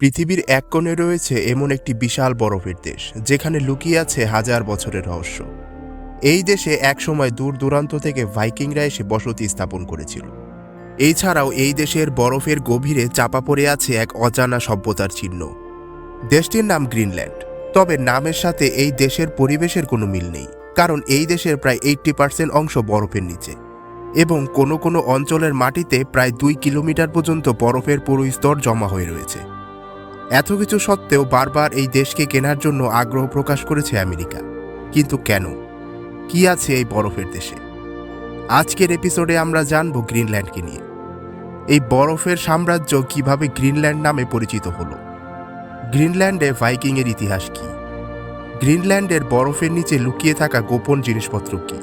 পৃথিবীর এক কোণে রয়েছে এমন একটি বিশাল বরফের দেশ, যেখানে লুকিয়ে আছে হাজার বছরের রহস্য। এই দেশে একসময় দূর দূরান্ত থেকে ভাইকিংরা এসে বসতি স্থাপন করেছিল। এছাড়াও এই দেশের বরফের গভীরে চাপা পড়ে আছে এক অজানা সভ্যতার চিহ্ন। দেশটির নাম গ্রিনল্যান্ড। তবে নামের সাথে এই দেশের পরিবেশের কোনো মিল নেই, কারণ এই দেশের প্রায় এইট্টি পার্সেন্ট অংশ বরফের নিচে। এবং কোনো কোনো অঞ্চলের মাটিতে প্রায় দুই কিলোমিটার পর্যন্ত বরফের পুরো স্তর জমা হয়ে রয়েছে। এত কিছু সত্ত্বেও বারবার এই দেশকে কেনার জন্য আগ্রহ প্রকাশ করেছে আমেরিকা। কিন্তু কেন? কি আছে এই বরফের দেশে? আজকের এপিসোডে আমরা জানব গ্রিনল্যান্ডকে নিয়ে। এই বরফের সাম্রাজ্য কীভাবে গ্রিনল্যান্ড নামে পরিচিত হলো? গ্রিনল্যান্ডে ভাইকিংয়ের ইতিহাস কি? গ্রিনল্যান্ডের বরফের নিচে লুকিয়ে থাকা গোপন জিনিসপত্র কি?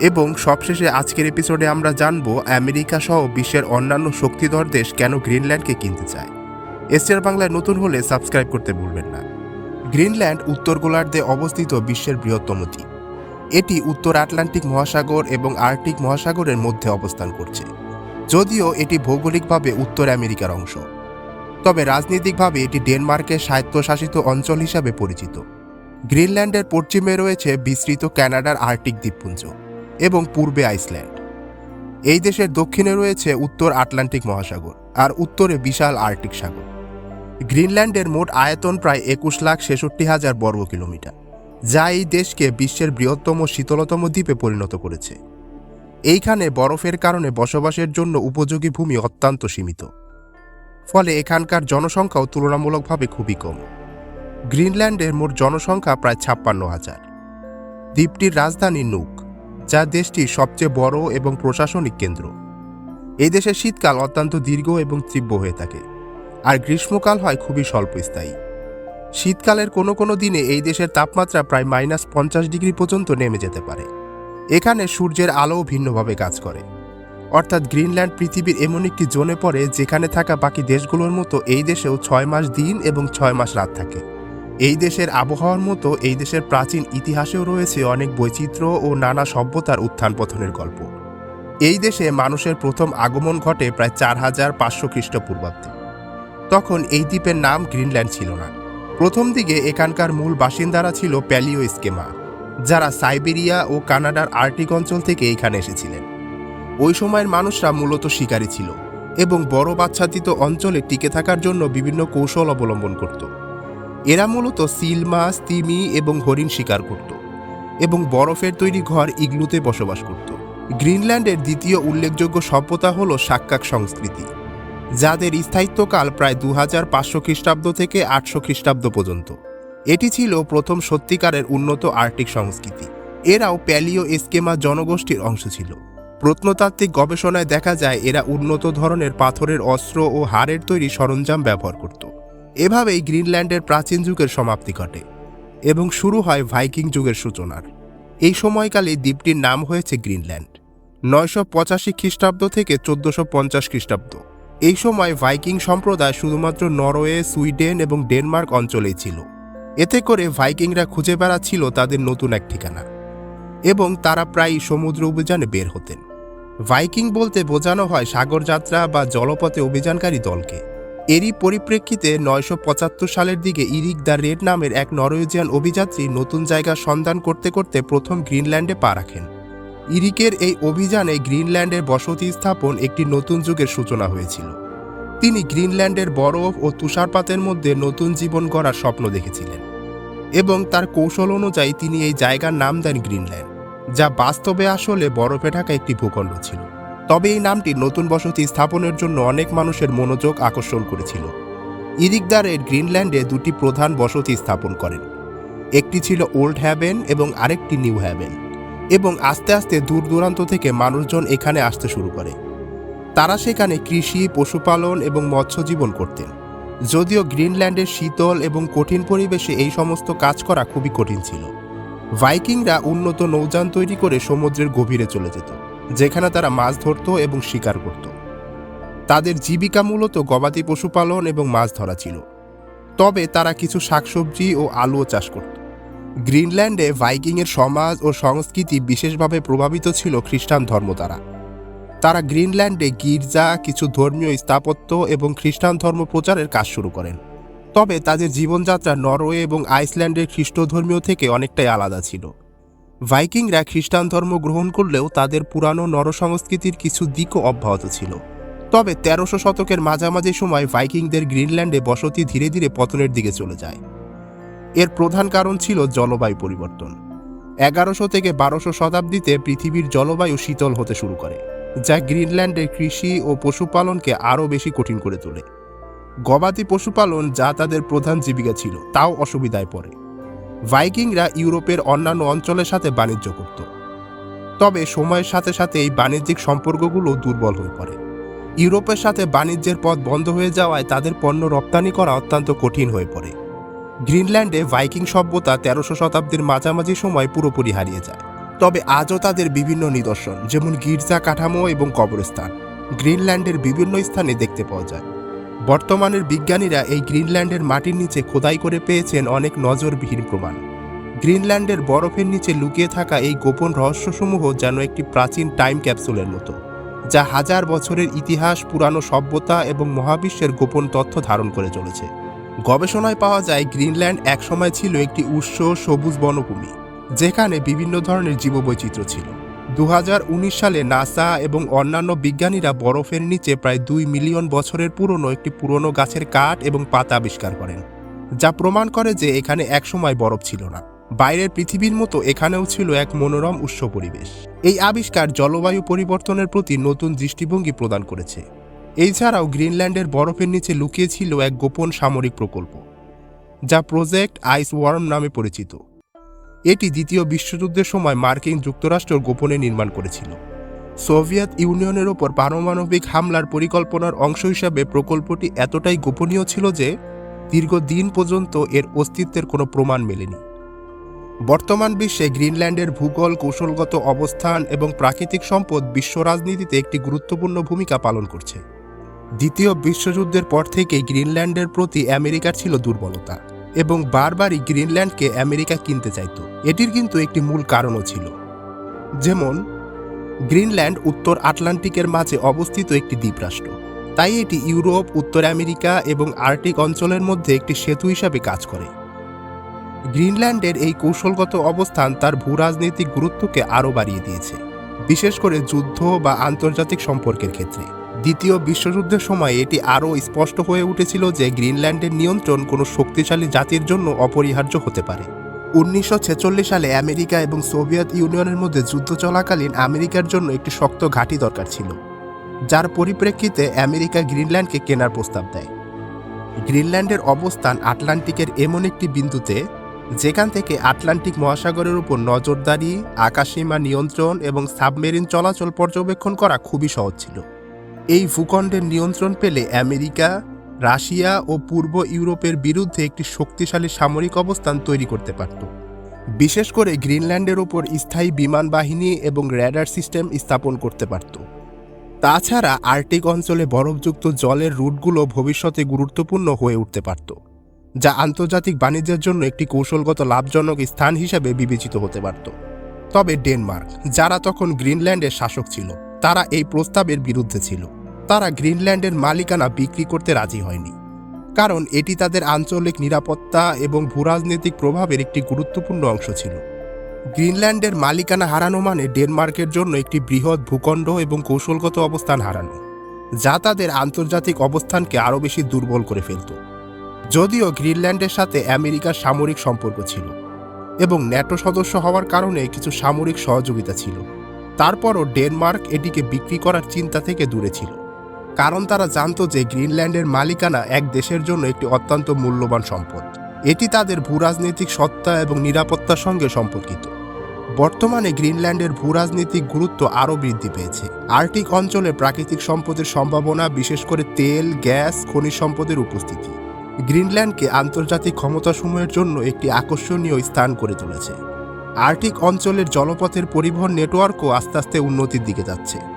এবং সবশেষে আজকের এপিসোডে আমরা জানব আমেরিকা সহ বিশ্বের অন্যান্য শক্তিধর দেশ কেন গ্রিনল্যান্ডকে কিনতে চায়। এসটিআর বাংলায় নতুন হলে সাবস্ক্রাইব করতে ভুলবেন না। গ্রিনল্যান্ড, উত্তর গোলার্ধে অবস্থিত বিশ্বের বৃহত্তম দ্বীপ। এটি উত্তর আটলান্টিক মহাসাগর এবং আর্কটিক মহাসাগরের মধ্যে অবস্থান করছে। যদিও এটি ভৌগোলিকভাবে উত্তর আমেরিকার অংশ। তবে রাজনৈতিকভাবে এটি ডেনমার্কের স্বায়ত্তশাসিত অঞ্চল হিসাবে পরিচিত। গ্রিনল্যান্ডের পশ্চিমে রয়েছে বিস্তৃত কানাডার আর্কটিক দ্বীপপুঞ্জ এবং পূর্বে আইসল্যান্ড। এই দেশের দক্ষিণে রয়েছে উত্তর আটলান্টিক মহাসাগর আর উত্তরে বিশাল আর্কটিক সাগর। গ্রিনল্যান্ডের মোট আয়তন প্রায় একুশ লাখ ছেষট্টি হাজার বর্গ কিলোমিটার, যা এই দেশকে বিশ্বের বৃহত্তম শীতলতম দ্বীপে পরিণত করেছে। এইখানে বরফের কারণে বসবাসের জন্য উপযোগী ভূমি অত্যন্ত সীমিত। ফলে এখানকার জনসংখ্যাও তুলনামূলকভাবে খুবই কম। গ্রিনল্যান্ডের মোট জনসংখ্যা প্রায় ছাপ্পান্ন হাজার। দ্বীপটির রাজধানী নুক, যা দেশটির সবচেয়ে বড় এবং প্রশাসনিক কেন্দ্র। এই দেশের শীতকাল অত্যন্ত দীর্ঘ এবং তীব্র হয়ে থাকে। আর গ্রীষ্মকাল হয় খুবই স্বল্পস্থায়ী শীতকালের কোনো কোনো দিনে এই দেশের তাপমাত্রা প্রায় মাইনাস পঞ্চাশ ডিগ্রি পর্যন্ত নেমে যেতে পারে। এখানে সূর্যের আলোও ভিন্নভাবে কাজ করে। অর্থাৎ গ্রিনল্যান্ড পৃথিবীর এমন একটি জোনে পড়ে যেখানে থাকা বাকি দেশগুলোর মতো এই দেশেও ছয় মাস দিন এবং ছয় মাস রাত থাকে। এই দেশের আবহাওয়ার মতো এই দেশের প্রাচীন ইতিহাসেও রয়েছে অনেক বৈচিত্র্য ও নানা সভ্যতার উত্থান পথনের গল্প। এই দেশে মানুষের প্রথম আগমন ঘটে প্রায় চার হাজার পাঁচশো খ্রিস্টপূর্বাব্দে। তখন এই দ্বীপের নাম গ্রিনল্যান্ড ছিল না। প্রথম দিকে এখানকার মূল বাসিন্দারা ছিল প্যালিও স্কেমা যারা সাইবেরিয়া ও কানাডার আর্টিক অঞ্চল থেকে এখানে এসেছিলেন। ওই সময়ের মানুষরা মূলত শিকারী ছিল এবং বড় বাচ্চাদিত অঞ্চলে টিকে থাকার জন্য বিভিন্ন কৌশল অবলম্বন করত। এরা মূলত সিল মাছ, তিমি এবং হরিণ শিকার করত এবং বরফের তৈরি ঘর ইগলুতে বসবাস করত। গ্রিনল্যান্ডের দ্বিতীয় উল্লেখযোগ্য সভ্যতা হল সাক্কাক সংস্কৃতি। যাদের স্থায়িত্বকাল প্রায় দু হাজার পাঁচশো খ্রিস্টাব্দ থেকে আটশো খ্রিস্টাব্দ পর্যন্ত। এটি ছিল প্রথম সত্যিকারের উন্নত আর্টিক সংস্কৃতি। এরাও প্যালিও এস্কেমা জনগোষ্ঠীর অংশ ছিল। প্রত্নতাত্ত্বিক গবেষণায় দেখা যায়, এরা উন্নত ধরনের পাথরের অস্ত্র ও হাড়ের তৈরি সরঞ্জাম ব্যবহার করত। এভাবেই গ্রিনল্যান্ডের প্রাচীন যুগের সমাপ্তি ঘটে এবং শুরু হয় ভাইকিং যুগের সূচনার। এই সময়কালে দ্বীপটির নাম হয়েছে গ্রিনল্যান্ড। নয়শো পঁচাশি খ্রিস্টাব্দ থেকে চোদ্দশো পঞ্চাশ খ্রিস্টাব্দ। এই সময় ভাইকিং সম্প্রদায় শুধুমাত্র নরওয়ে, সুইডেন এবং ডেনমার্ক অঞ্চলেই ছিল। এতে করে ভাইকিংরা খুঁজে বেড়াচ্ছিল তাদের নতুন এক ঠিকানা এবং তারা প্রায়ই সমুদ্র অভিযানে বের হতেন। ভাইকিং বলতে বোঝানো হয় সাগর যাত্রা বা জলপথে অভিযানকারী দলকে। এরই পরিপ্রেক্ষিতে নয়শো পঁচাত্তর সালের দিকে ইরিক দ্য রেড নামের এক নরওয়েজিয়ান অভিযাত্রী নতুন জায়গার সন্ধান করতে করতে প্রথম গ্রিনল্যান্ডে পা রাখেন। ইরিকের এই অভিযানে গ্রিনল্যান্ডের বসতি স্থাপন একটি নতুন যুগের সূচনা হয়েছিল। তিনি গ্রিনল্যান্ডের বরফ ও তুষারপাতের মধ্যে নতুন জীবন গড়ার স্বপ্ন দেখেছিলেন এবং তার কৌশল অনুযায়ী তিনি এই জায়গার নাম দেন গ্রিনল্যান্ড, যা বাস্তবে আসলে বরফে ঢাকা একটি ভূখণ্ড ছিল। তবে এই নামটি নতুন বসতি স্থাপনের জন্য অনেক মানুষের মনোযোগ আকর্ষণ করেছিল। ইরিকদারের গ্রিনল্যান্ডে দুটি প্রধান বসতি স্থাপন করেন, একটি ছিল ওল্ড হ্যাভেন এবং আরেকটি নিউ হ্যাভেন। এবং আস্তে আস্তে দূর দূরান্ত থেকে মানুষজন এখানে আসতে শুরু করে। তারা সেখানে কৃষি, পশুপালন এবং মৎস্যজীবন করতেন। যদিও গ্রিনল্যান্ডের শীতল এবং কঠিন পরিবেশে এই সমস্ত কাজ করা খুবই কঠিন ছিল। ভাইকিংরা উন্নত নৌযান তৈরি করে সমুদ্রের গভীরে চলে যেত, যেখানে তারা মাছ ধরত এবং শিকার করত। তাদের জীবিকা মূলত গবাদি পশুপালন এবং মাছ ধরা ছিল। তবে তারা কিছু শাকসবজি ও আলুও চাষ করত। গ্রিনল্যান্ডে ভাইকিংয়ের সমাজ ও সংস্কৃতি বিশেষভাবে প্রভাবিত ছিল খ্রিস্টান ধর্ম দ্বারা। তারা গ্রিনল্যান্ডে গির্জা, কিছু ধর্মীয় স্থাপত্য এবং খ্রিস্টান ধর্ম প্রচারের কাজ শুরু করেন। তবে তাদের জীবনযাত্রা নরওয়ে এবং আইসল্যান্ডের খ্রিস্ট ধর্মীয় থেকে অনেকটাই আলাদা ছিল। ভাইকিংরা খ্রিস্টান ধর্ম গ্রহণ করলেও তাদের পুরানো নরসংস্কৃতির কিছু দিকও অব্যাহত ছিল। তবে তেরোশো শতকের মাঝামাঝি সময় ভাইকিংদের গ্রিনল্যান্ডে বসতি ধীরে ধীরে পতনের দিকে চলে যায়। এর প্রধান কারণ ছিল জলবায়ু পরিবর্তন। এগারোশো থেকে বারোশো শতাব্দীতে পৃথিবীর জলবায়ু শীতল হতে শুরু করে, যা গ্রিনল্যান্ডের কৃষি ও পশুপালনকে আরও বেশি কঠিন করে তোলে। গবাদি পশুপালন যা তাদের প্রধান জীবিকা ছিল, তাও অসুবিধায় পড়ে। ভাইকিংরা ইউরোপের অন্যান্য অঞ্চলের সাথে বাণিজ্য করত। তবে সময়ের সাথে সাথে এই বাণিজ্যিক সম্পর্কগুলো দুর্বল হয়ে পড়ে। ইউরোপের সাথে বাণিজ্যের পথ বন্ধ হয়ে যাওয়ায় তাদের পণ্য রপ্তানি করা অত্যন্ত কঠিন হয়ে পড়ে। গ্রিনল্যান্ডে ভাইকিং সভ্যতা তেরোশো শতাব্দীর মাঝামাঝি সময় পুরোপুরি হারিয়ে যায়। তবে আজও তাদের বিভিন্ন নিদর্শন, যেমন গির্জা কাঠামো এবং কবরস্থান, গ্রিনল্যান্ডের বিভিন্ন স্থানে দেখতে পাওয়া যায়। বর্তমানের বিজ্ঞানীরা এই গ্রিনল্যান্ডের মাটির নিচে খোদাই করে পেয়েছেন অনেক নজরবিহীন প্রমাণ। গ্রিনল্যান্ডের বরফের নিচে লুকিয়ে থাকা এই গোপন রহস্যসমূহ যেন একটি প্রাচীন টাইম ক্যাপসুলের মতো, যা হাজার বছরের ইতিহাস, পুরানো সভ্যতা এবং মহাবিশ্বের গোপন তথ্য ধারণ করে চলেছে। গবেষণায় পাওয়া যায় গ্রিনল্যান্ড একসময় ছিল একটি উৎস সবুজ বনভূমি, যেখানে বিভিন্ন ধরনের জীববৈচিত্র্য ছিল। দু হাজার উনিশ সালে নাসা এবং অন্যান্য বিজ্ঞানীরা বরফের নিচে প্রায় দুই মিলিয়ন বছরের পুরনো একটি পুরনো গাছের কাঠ এবং পাতা আবিষ্কার করেন, যা প্রমাণ করে যে এখানে একসময় বরফ ছিল না। বাইরের পৃথিবীর মতো এখানেও ছিল এক মনোরম উৎস পরিবেশ। এই আবিষ্কার জলবায়ু পরিবর্তনের প্রতি নতুন দৃষ্টিভঙ্গি প্রদান করেছে। এছাড়াও গ্রিনল্যান্ডের বরফের নিচে লুকিয়ে ছিল এক গোপন সামরিক প্রকল্প, যা প্রজেক্ট আইস ওয়ার্ম নামে পরিচিত। এটি দ্বিতীয় বিশ্বযুদ্ধের সময় মার্কিন যুক্তরাষ্ট্র গোপনে নির্মাণ করেছিল। সোভিয়েত ইউনিয়নের ওপর পারমাণবিক হামলার পরিকল্পনার অংশ হিসাবে প্রকল্পটি এতটাই গোপনীয় ছিল যে দীর্ঘদিন পর্যন্ত এর অস্তিত্বের কোনো প্রমাণ মেলেনি। বর্তমান বিশ্বে গ্রিনল্যান্ডের ভূগোল, কৌশলগত অবস্থান এবং প্রাকৃতিক সম্পদ বিশ্ব রাজনীতিতে একটি গুরুত্বপূর্ণ ভূমিকা পালন করছে। দ্বিতীয় বিশ্বযুদ্ধের পর থেকেই গ্রিনল্যান্ডের প্রতি আমেরিকার ছিল দুর্বলতা এবং বারবারই গ্রিনল্যান্ডকে আমেরিকা কিনতে চাইত। এটির কিন্তু একটি মূল কারণও ছিল। যেমন, গ্রিনল্যান্ড উত্তর আটলান্টিকের মাঝে অবস্থিত একটি দ্বীপরাষ্ট্র। তাই এটি ইউরোপ, উত্তর আমেরিকা এবং আর্কটিক অঞ্চলের মধ্যে একটি সেতু হিসাবে কাজ করে। গ্রিনল্যান্ডের এই কৌশলগত অবস্থান তার ভূরাজনৈতিক গুরুত্বকে আরও বাড়িয়ে দিয়েছে, বিশেষ করে যুদ্ধ বা আন্তর্জাতিক সম্পর্কের ক্ষেত্রে। দ্বিতীয় বিশ্বযুদ্ধের সময় এটি আরও স্পষ্ট হয়ে উঠেছিল যে গ্রিনল্যান্ডের নিয়ন্ত্রণ কোনো শক্তিশালী জাতির জন্য অপরিহার্য হতে পারে। উনিশশো ছেচল্লিশ সালে আমেরিকা এবং সোভিয়েত ইউনিয়নের মধ্যে যুদ্ধ চলাকালীন আমেরিকার জন্য একটি শক্ত ঘাঁটি দরকার ছিল, যার পরিপ্রেক্ষিতে আমেরিকা গ্রিনল্যান্ডকে কেনার প্রস্তাব দেয়। গ্রিনল্যান্ডের অবস্থান আটলান্টিকের এমন একটি বিন্দুতে, যেখান থেকে আটলান্টিক মহাসাগরের উপর নজরদারি, আকাশসীমা নিয়ন্ত্রণ এবং সাবমেরিন চলাচল পর্যবেক্ষণ করা খুবই সহজ ছিল। এই ভূখণ্ডের নিয়ন্ত্রণ পেলে আমেরিকা, রাশিয়া ও পূর্ব ইউরোপের বিরুদ্ধে একটি শক্তিশালী সামরিক অবস্থান তৈরি করতে পারত। বিশেষ করে গ্রিনল্যান্ডের ওপর স্থায়ী বিমান বাহিনী এবং র্যাডার সিস্টেম স্থাপন করতে পারত। তাছাড়া আর্টিক অঞ্চলে বরফযুক্ত জলের রুটগুলো ভবিষ্যতে গুরুত্বপূর্ণ হয়ে উঠতে পারত, যা আন্তর্জাতিক বাণিজ্যের জন্য একটি কৌশলগত লাভজনক স্থান হিসাবে বিবেচিত হতে পারত। তবে ডেনমার্ক, যারা তখন গ্রিনল্যান্ডের শাসক ছিল, তারা এই প্রস্তাবের বিরুদ্ধে ছিল। তারা গ্রিনল্যান্ডের মালিকানা বিক্রি করতে রাজি হয়নি। কারণ এটি তাদের আঞ্চলিক নিরাপত্তা এবং ভূরাজনৈতিক প্রভাবের একটি গুরুত্বপূর্ণ অংশ ছিল। গ্রিনল্যান্ডের মালিকানা হারানো মানে ডেনমার্কের জন্য একটি বৃহৎ ভূখণ্ড এবং কৌশলগত অবস্থান হারানো, যা তাদের আন্তর্জাতিক অবস্থানকে আরও বেশি দুর্বল করে ফেলত। যদিও গ্রিনল্যান্ডের সাথে আমেরিকার সামরিক সম্পর্ক ছিল এবং ন্যাটো সদস্য হওয়ার কারণে কিছু সামরিক সহযোগিতা ছিল, তারপরও ডেনমার্ক এটিকে বিক্রি করার চিন্তা থেকে দূরে ছিল। কারণ তারা জানত যে গ্রিনল্যান্ডের মালিকানা এক দেশের জন্য একটি অত্যন্ত মূল্যবান সম্পদ। এটি তাদের ভূরাজনৈতিক সত্তা এবং নিরাপত্তার সঙ্গে সম্পর্কিত। বর্তমানে গ্রিনল্যান্ডের ভূরাজনৈতিক গুরুত্ব আরও বৃদ্ধি পেয়েছে। আর্কটিক অঞ্চলে প্রাকৃতিক সম্পদের সম্ভাবনা, বিশেষ করে তেল, গ্যাস, খনিজ সম্পদের উপস্থিতি। গ্রিনল্যান্ডকে আন্তর্জাতিক ক্ষমতাসমূহের জন্য একটি আকর্ষণীয় স্থান করে তুলেছে। আর্কটিক অঞ্চলের জলপথের পরিবহন নেটওয়ার্কও আস্তে আস্তে উন্নতির দিকে যাচ্ছে।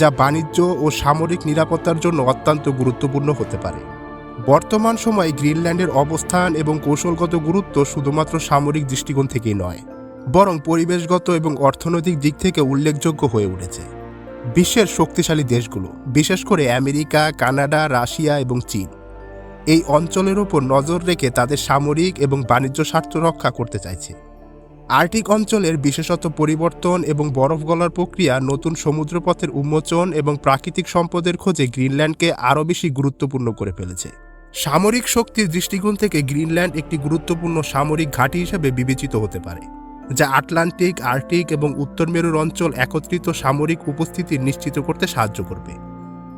যা বাণিজ্য ও সামরিক নিরাপত্তার জন্য অত্যন্ত গুরুত্বপূর্ণ হতে পারে। বর্তমান সময়ে গ্রিনল্যান্ডের অবস্থান এবং কৌশলগত গুরুত্ব শুধুমাত্র সামরিক দৃষ্টিকোণ থেকেই নয়, বরং পরিবেশগত এবং অর্থনৈতিক দিক থেকে উল্লেখযোগ্য হয়ে উঠেছে। বিশ্বের শক্তিশালী দেশগুলো, বিশেষ করে আমেরিকা, কানাডা, রাশিয়া এবং চীন, এই অঞ্চলের ওপর নজর রেখে তাদের সামরিক এবং বাণিজ্য স্বার্থ রক্ষা করতে চাইছে। আর্কটিক অঞ্চলের বিশেষত পরিবর্তন এবং বরফ গলার প্রক্রিয়া, নতুন সমুদ্রপথের উন্মোচন এবং প্রাকৃতিক সম্পদের খোঁজে গ্রিনল্যান্ডকে আরও বেশি গুরুত্বপূর্ণ করে ফেলেছে। সামরিক শক্তির দৃষ্টিকোণ থেকে গ্রিনল্যান্ড একটি গুরুত্বপূর্ণ সামরিক ঘাঁটি হিসেবে বিবেচিত হতে পারে, যা আটলান্টিক, আর্কটিক এবং উত্তর মেরুর অঞ্চল একত্রিত সামরিক উপস্থিতি নিশ্চিত করতে সাহায্য করবে।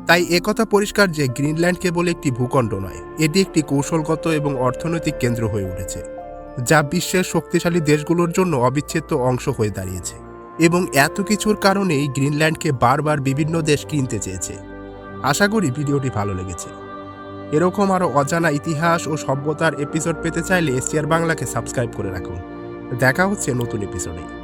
তাই একথা পরিষ্কার যে গ্রিনল্যান্ড কেবল একটি ভূখণ্ড নয়, এটি একটি কৌশলগত এবং অর্থনৈতিক কেন্দ্র হয়ে উঠেছে। যা বিশ্বের শক্তিশালী দেশগুলোর জন্য অবিচ্ছেদ্য অংশ হয়ে দাঁড়িয়েছে এবং এত কিছুর কারণেই গ্রিনল্যান্ডকে বারবার বিভিন্ন দেশ কিনতে চেয়েছে। আশা করি ভিডিওটি ভালো লেগেছে। এরকম আরও অজানা ইতিহাস ও সভ্যতার এপিসোড পেতে চাইলে এশিয়ার বাংলাকে সাবস্ক্রাইব করে রাখুন। দেখা হচ্ছে নতুন এপিসোডে